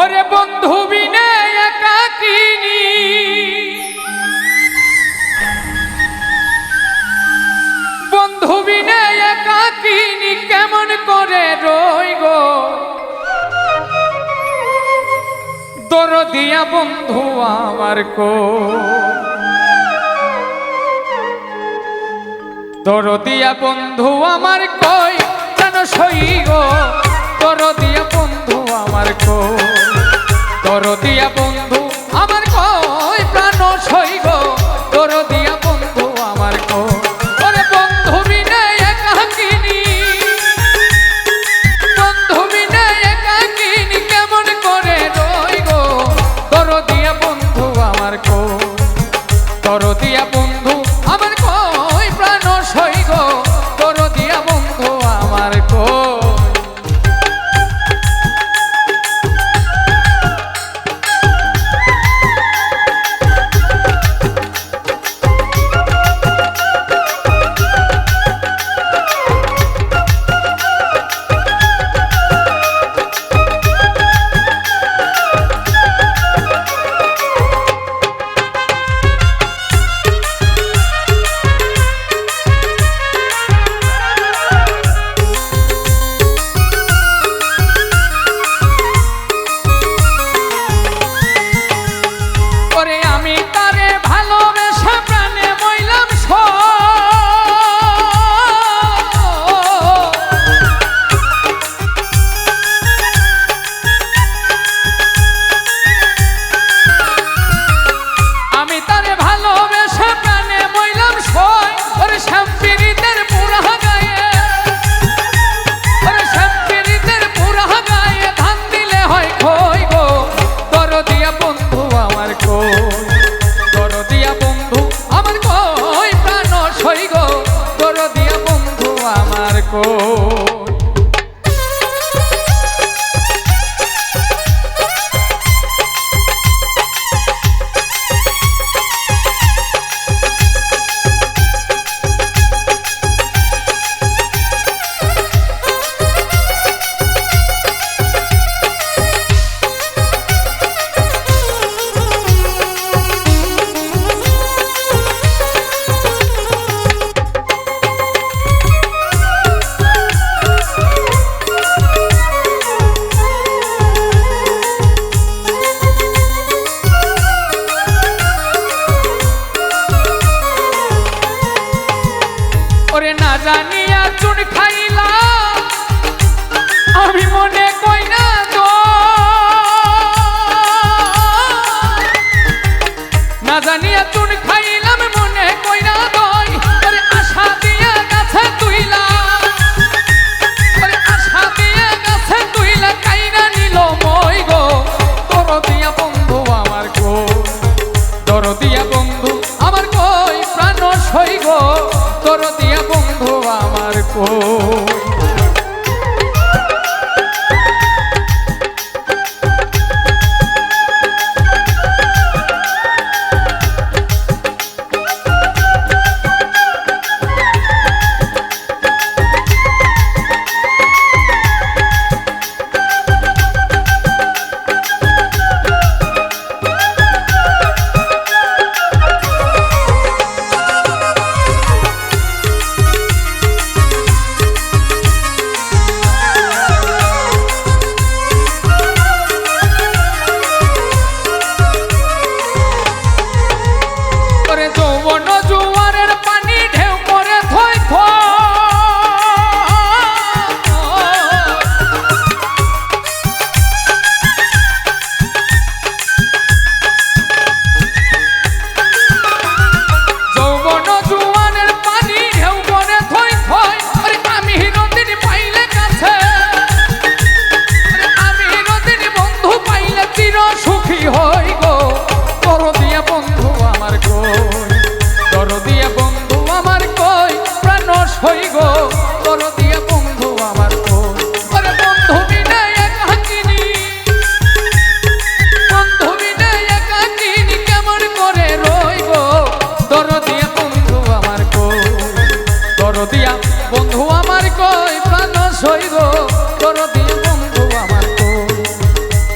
ওরে বন্ধু বিনে একাকিনী। বন্ধু কেমন করে রই গো? তোর দিয়া বন্ধু আমার কো। তোর দিয়া বন্ধু আমার কই কেন সই গো? তোর দিয়া বন্ধু আমার থাকো। জানিয়া চুন খাইলা। আমি মনে কই না তো। না জানিয়া চুন খাইলাম, মনে কই না দই আশা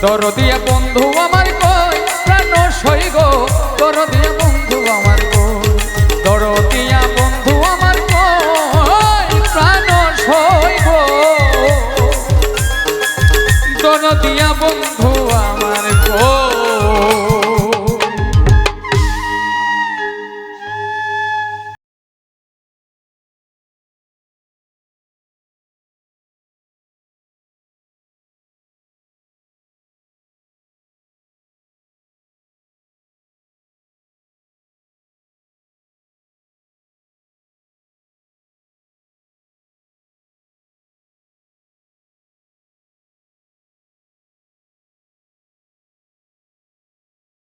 দর দিয়ে বন্ধু আমার কই? প্রাণ সই গো, দর দিয়ে বন্ধু আমার কই? দর দিয়া বন্ধু আমার কই? প্রাণ সই গো। দর দিয়া বন্ধু আমার কই?